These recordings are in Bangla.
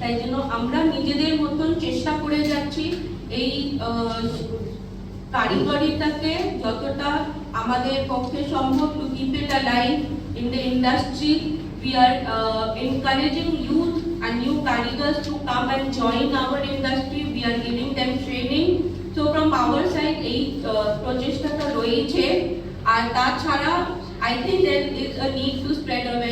তাই জন্য আমরা নিজেদের মতন চেষ্টা করে যাচ্ছি এই কারিগরিটাকে যতটা আমাদের পক্ষে সম্ভব to keep it life in the industry we are encouraging youth and new কারিগার্স to come and join our industry we are giving them training so from our side এই প্রচেষ্টাটা রয়েছে। আর তাছাড়া I think that is a need to spread aware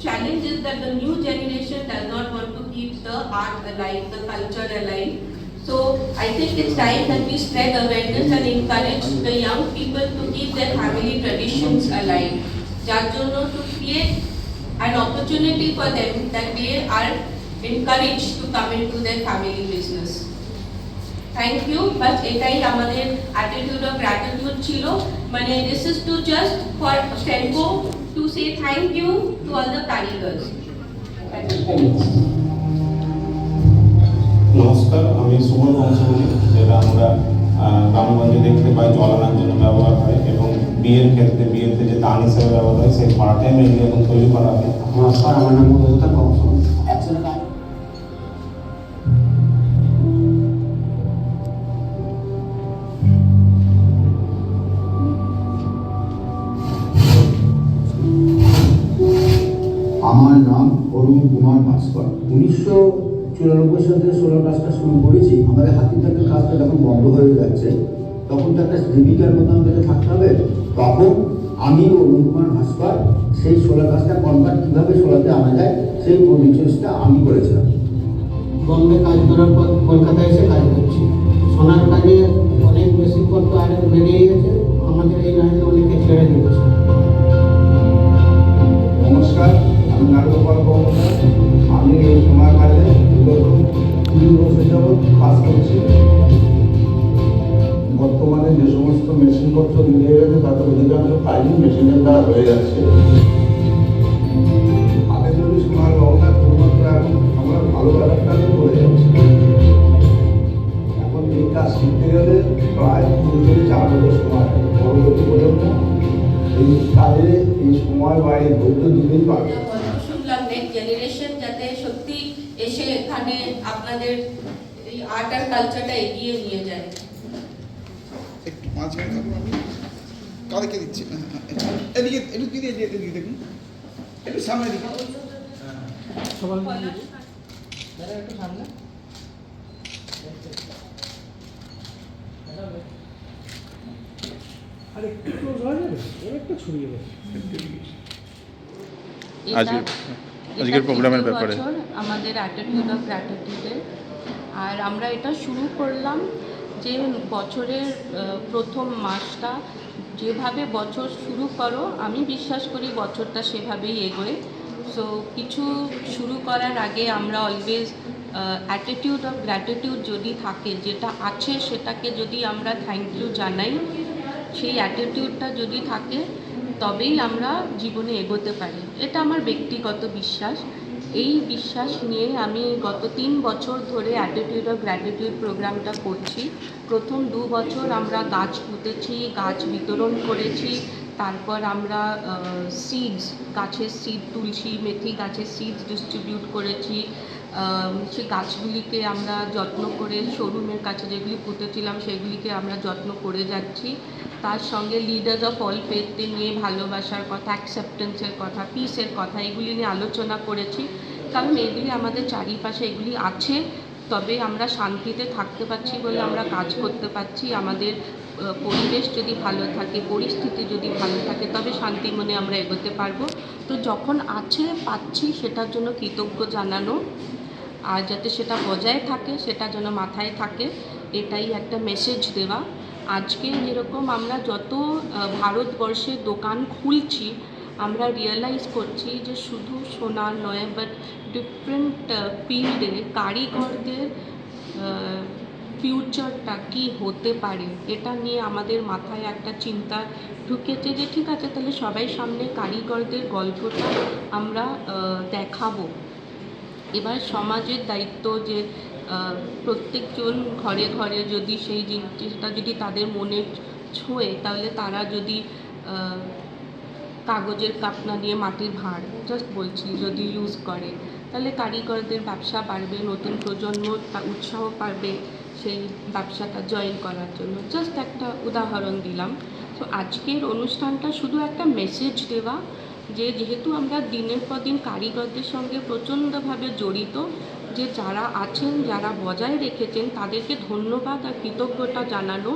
challenge is that the new generation does not want to keep the art alive, the culture alive. So I think it's time that we spread awareness and encourage the young people to keep their family traditions alive. যার জন্য to create an opportunity for them that they are encouraged to come into their family business. Thank you but এটাই আমাদের অ্যাটিটিউড অফ গ্র্যাটিটিউড ছিল মানে this is to just for সেলফো to say thank you to all the কারিগর্স নমস্কার আমি সুমন বংশবলী যেটা আমরা আহ, গ্রামগঞ্জে দেখতে পাই জল আনার জন্য ব্যবহার হয় এবং বিয়ের ক্ষেত্রে বিয়েতে যে দান হিসেবে ব্যবহার হয় সেই পাড়াটাই মেনলি এখন তৈরি করা হয়। নমস্কার আমার নাম মধুতা কৌশল আমার নাম অরুণ কুমার ভাস্কর। উনিশশো চুরানব্বই সাল থেকে সোলার কাজটা শুরু করেছি। আমাদের হাতিটাকের কাজটা যখন বন্ধ হয়ে যাচ্ছে, তখন তো একটা জীবিকার মতো আমাদেরকে থাকতে হবে। তখন আমি অরুণ কুমার ভাস্কর, সেই সোলার কাজটা কনভার্ট কীভাবে সোলাতে আনা যায়, সেই রিচার্জটা আমি করেছিলাম। বম্বে কাজ করার পর কলকাতায় এসে কাজ করছি। সোনার কাজে অনেক বেশি মেশিনপত্র আরে বেড়ে গেছে আমাদের এই লাইনে অনেকে ছেড়ে দিয়েছে। আমি আমি সময় কাজে কুড়ি বছর যাবৎ কাজ করছি। বর্তমানে যে সমস্ত মেশিনপত্র দিয়ে গেছে তাদের অধিকাংশ কাজই মেশিনের দ্বারা হয়ে যাচ্ছে। আগে যদি সোনার গহনা শুধুমাত্র এখন আমরা ভালো ব্যাপারটা করে যাচ্ছি। এখন এই কাজ শিখতে গেলে প্রায় তিন থেকে চার বছর সময় পরবর্তী পর্যন্ত এই কাজে এই সময় বা এই ধৈর্য দিতেই পারবে জেনারেশন যাতে সত্যি এসে এখানে আপনাদের এই আর্ট আর কালচারটা এগিয়ে নিয়ে যায়। একটু মাঝখানে থাকুন আপনি কাদেরকে দিচ্ছি। এদিকে একটু দিয়ে এদিকে দেখুন। একটু সামনে দিকে। আজকে- এটা- আজকের প্রোগ্রামের ব্যাপারে। আমাদের অ্যাটিটিউড অফ গ্র্যাটিটিউডের আর আমরা এটা শুরু করলাম যে বছরের প্রথম মাসটা যেভাবে বছর শুরু করো আমি বিশ্বাস করি বছরটা সেভাবেই এগোয় সো কিছু শুরু করার আগে আমরা অলওয়েজ অ্যাটিটিউড অফ গ্র্যাটিটিউড যদি থাকে যেটা আছে সেটাকে যদি আমরা থ্যাংক ইউ জানাই সেই অ্যাটিটিউডটা যদি থাকে তবেই আমরা জীবনে এগোতে পারি। এটা আমার ব্যক্তিগত বিশ্বাস। এই বিশ্বাস নিয়ে আমি গত তিন বছর ধরে অ্যাটিটিউড অফ গ্র্যাটিটিউড প্রোগ্রামটা করছি। প্রথম দু বছর আমরা গাছ পুঁতেছি, গাছ বিতরণ করেছি। তারপর আমরা সিডস গাছের সিড তুলসী মেথি গাছের সিডস ডিস্ট্রিবিউট করেছি। সে গাছগুলিকে আমরা যত্ন করে শোরুমের কাছে যেগুলি পুঁতেছিলাম, সেগুলিকে আমরা যত্ন করে যাচ্ছি। তার সঙ্গে লিডার্স অফ অল ফেথকে নিয়ে ভালোবাসার কথা অ্যাকসেপ্টেন্সের কথা পিসের কথা, এগুলি নিয়ে আলোচনা করেছি। কারণ এগুলি আমাদের চারিপাশে এগুলি আছে, তবে আমরা শান্তিতে থাকতে পারছি বলে আমরা কাজ করতে পারছি। আমাদের পরিবেশ যদি ভালো থাকে, পরিস্থিতি যদি ভালো থাকে, তবে শান্তি মনে আমরা এগোতে পারব। তো যখন আছে, পাচ্ছি, সেটার জন্য কৃতজ্ঞ জানানো। আর যাতে সেটা বজায় থাকে, সেটা যেন মাথায় থাকে, এটাই একটা মেসেজ দেওয়া। আজকে যেরকম আমরা যত ভারতবর্ষে দোকান খুলছি, আমরা রিয়েলাইজ করছি যে শুধু সোনার নয় বাট ডিফারেন্ট ফিল্ডে কারিগরদের ফিউচারটা কি হতে পারে, এটা নিয়ে আমাদের মাথায় একটা চিন্তা ঢুকেছে যে ঠিক আছে, তাহলে সবাই সামনে কারিগরদের গল্পটা আমরা দেখাবো। এবার সমাজের দায়িত্ব যে প্রত্যেকজন ঘরে ঘরে যদি সেই জিনিসটা যদি তাদের মনে ছোঁয়ে, তাহলে তারা যদি কাগজের কাপ না নিয়ে মাটির ভাঁড় জাস্ট বলছি, যদি ইউজ করে, তাহলে কারিগরদের ব্যবসা বাড়বে, নতুন প্রজন্ম উৎসাহ পাবে সেই ব্যবসাটা জয়েন করার জন্য। জাস্ট একটা উদাহরণ দিলাম। তো আজকের অনুষ্ঠানটা শুধু একটা মেসেজ দেওয়া, যে যেহেতু আমরা দিনের পর দিন কারিগরদের সঙ্গে প্রচণ্ডভাবে জড়িত যে যারা আছেন যারা বজায় রেখেছেন তাদেরকে ধন্যবাদ আর কৃতজ্ঞতা জানানো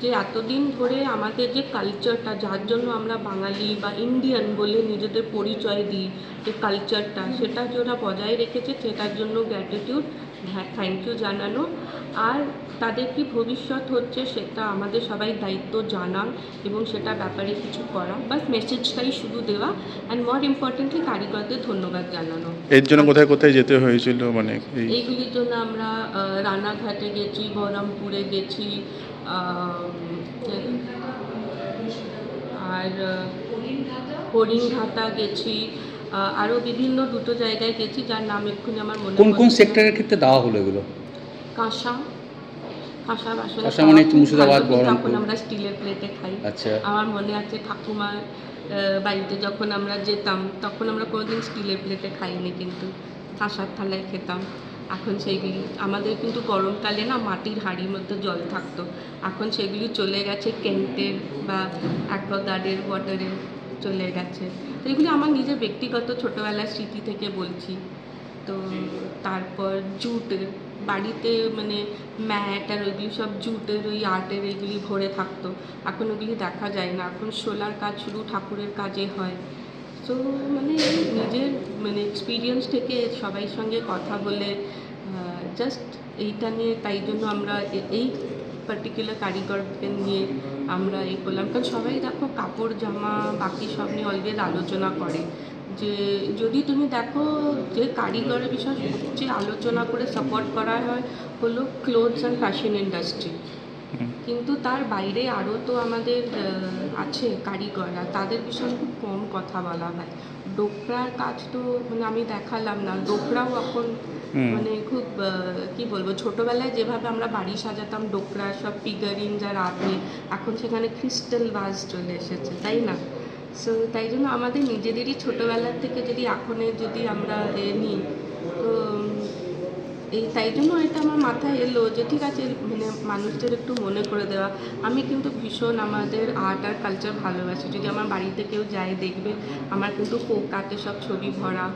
যে এতদিন ধরে আমাদের যে কালচারটা যার জন্য আমরা বাঙালি বা ইন্ডিয়ান বলে নিজেদের পরিচয় দিই যে কালচারটা সেটা যে ওরা বজায় রেখেছে সেটার জন্য গ্র্যাটিটিউড থ্যাংক ইউ জানানো। আর তাদের কি ভবিষ্যৎ হচ্ছে সেটা আমাদের সবাই দায়িত্ব জানা এবং সেটা ব্যাপারে কিছু করা। বাস মেসেজটাই শুধু দেওয়া অ্যান্ড মোর ইম্পর্টেন্টলি কারিগরদের ধন্যবাদ জানানো। এর জন্য কোথায় কোথায় যেতে হয়েছিল মানে এইগুলির জন্য আমরা রানাঘাটে গেছি বহরমপুরে গেছি আর আহ, হরিণঘাটা গেছি। আরও বিভিন্ন দুটো জায়গায় গেছি যার নাম এক্ষুনি আমার মনে কোন কোন সেক্টরের ক্ষেত্রে দেওয়া হলো এগুলো? কাঁসা। কাঁসা বাসনে কাঁসা মানে মুর্শিদাবাদ, বহরমপুর। তখন আমরা স্টিলের প্লেটে খাই আচ্ছা। আমার মনে আছে ঠাকুমার আহ, বাড়িতে যখন আমরা যেতাম তখন আমরা কোনোদিন স্টিলের প্লেটে খাইনি কিন্তু কাঁসার থালায় খেতাম। এখন সেইগুলি আমাদের কিন্তু গরমকালে না মাটির হাঁড়ির মধ্যে জল থাকতো। এখন সেগুলি চলে গেছে ক্যান্টের বা অ্যাকোয়াগার্ডের ওয়াটারে চলে গেছে। তো এগুলি আমার নিজের ব্যক্তিগত ছোটোবেলার স্মৃতি থেকে বলছি। তো তারপর জুটের বাড়িতে মানে ম্যাট আর ওইগুলি সব জুটের ওই আর্টের এইগুলি ভরে থাকতো। এখন ওগুলি দেখা যায় না। এখন শোলার কাজ শুধু ঠাকুরের কাজে হয়। তো মানে নিজের মানে এক্সপিরিয়েন্স থেকে সবাই সঙ্গে কথা বলে জাস্ট এইটা নিয়ে তাই জন্য আমরা এ- এই পার্টিকুলার কারিগরকে নিয়ে আমরা এই করলাম। কারণ সবাই দেখো কাপড়, জামা, বাকি সব নিয়ে অলওয়েজ আলোচনা করে। যে যদি তুমি দেখো যে কারিগরের বিষয় যে আলোচনা করে সাপোর্ট করা হয় হলো ক্লোথস অ্যান্ড ফ্যাশন ইন্ডাস্ট্রি কিন্তু তার বাইরে আরও তো আমাদের আছে কারিগররা তাদের বিষয়ে খুব কম কথা বলা হয়। ডোকরার কাজ তো মানে আমি দেখালাম না ডোকরাও এখন মানে খুব কি বলব ছোটোবেলায় যেভাবে আমরা বাড়ি সাজাতাম ডোকরা সব ফিগারিংস আর আপনি এখন সেখানে ক্রিস্টাল ভাস চলে এসেছে তাই না? সো তাই জন্য আমাদের নিজেদেরই ছোটোবেলার থেকে যদি এখনের যদি আমরা এ নিই তো এই তাই জন্য এটা আমার মাথায় এলো যে ঠিক আছে মানে মানুষদের একটু মনে করে দেওয়া। আমি কিন্তু ভীষণ আমাদের আর্ট আর কালচার ভালোবাসি। যদি আমার বাড়িতে কেউ যায় দেখবে আমার কিন্তু ফোক আর্টে সব ছবি ভরা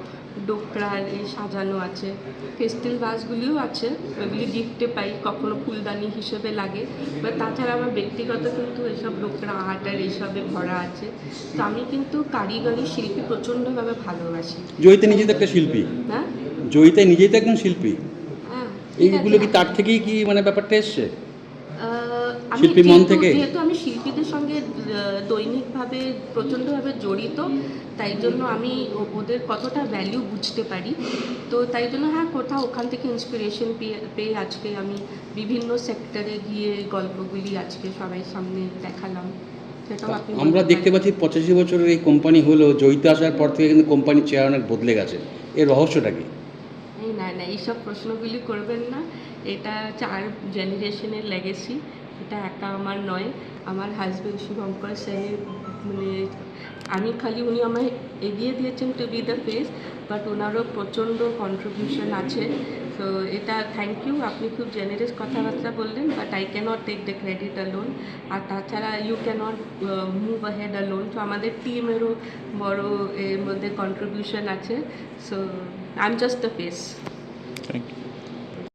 ডোকরার এই সাজানো আছে। ক্রিস্টাল ভাসগুলিও আছে ওইগুলি গিফটে পাই কখনো ফুলদানি হিসেবে লাগে। বা তাছাড়া আমার ব্যক্তিগত কিন্তু এসব ডোকরা আর্ট আর এইসবে ভরা আছে। তো আমি কিন্তু কারিগরি শিল্পী প্রচণ্ডভাবে ভালোবাসি। জয়িতা নিজেই তো একটা শিল্পী। হ্যাঁ? জয়িতা নিজেই তো একজন শিল্পী। এইগুলো কি তার থেকেই কি মানে ব্যাপারটা এসছে? শিল্পী মন থেকে? যেহেতু আমি শিল্পীদের সঙ্গে দৈনিকভাবে প্রচণ্ডভাবে জড়িত তাই জন্য আমি ওদের কতটা ভ্যালু বুঝতে পারি। তো তাই জন্য হ্যাঁ কোথাও ওখান থেকে ইন্সপিরেশন পেয়ে পেয়ে আজকে আমি বিভিন্ন সেক্টরে গিয়ে গল্পগুলি আজকে সবাই সামনে দেখালাম। আমরা দেখতে পাচ্ছি পঁচাশি বছরের এই কোম্পানি হলো জয়িতা আসার পর থেকে কিন্তু কোম্পানির চেয়ার অনেক বদলে গেছে। এর রহস্যটা কি? না না, এইসব প্রশ্নগুলি করবেন না। এটা চার জেনারেশনের লেগেসি এটা একা আমার নয়। আমার হাজব্যান্ড শুভঙ্কর সেনের মানে আমি খালি উনি আমায় এগিয়ে দিয়েছেন to be the face but ওনারও প্রচণ্ড কন্ট্রিবিউশন আছে। তো এটা থ্যাংক ইউ আপনি খুব জেনারেস কথাবার্তা বললেন but I cannot take the credit alone আর তাছাড়া you cannot move ahead alone তো আমাদের টিমেরও বড় এর মধ্যে কন্ট্রিবিউশন আছে। So I am just the face thank you